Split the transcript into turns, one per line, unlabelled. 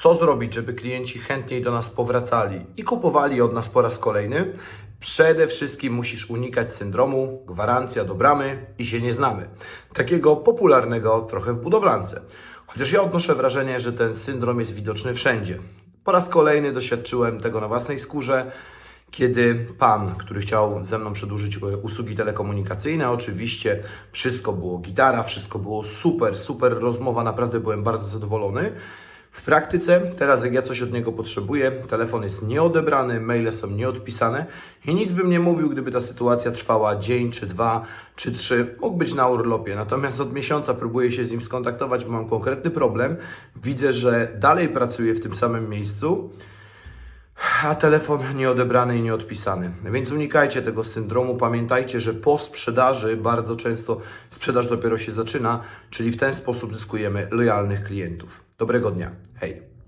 Co zrobić, żeby klienci chętniej do nas powracali i kupowali od nas po raz kolejny? Przede wszystkim musisz unikać syndromu gwarancja do bramy i się nie znamy. Takiego popularnego trochę w budowlance. Chociaż ja odnoszę wrażenie, że ten syndrom jest widoczny wszędzie. Po raz kolejny doświadczyłem tego na własnej skórze, kiedy pan, który chciał ze mną przedłużyć e, usługi telekomunikacyjne, oczywiście wszystko było gitara, wszystko było super, super rozmowa, naprawdę byłem bardzo zadowolony. W praktyce, teraz jak ja coś od niego potrzebuję, telefon jest nieodebrany, maile są nieodpisane i nic bym nie mówił, gdyby ta sytuacja trwała dzień, czy dwa, czy trzy, mógł być na urlopie. Natomiast od miesiąca próbuję się z nim skontaktować, bo mam konkretny problem. Widzę, że dalej pracuje w tym samym miejscu, a telefon nieodebrany i nieodpisany. Więc unikajcie tego syndromu. Pamiętajcie, że po sprzedaży bardzo często sprzedaż dopiero się zaczyna, czyli w ten sposób zyskujemy lojalnych klientów. Dobrego dnia. Hej.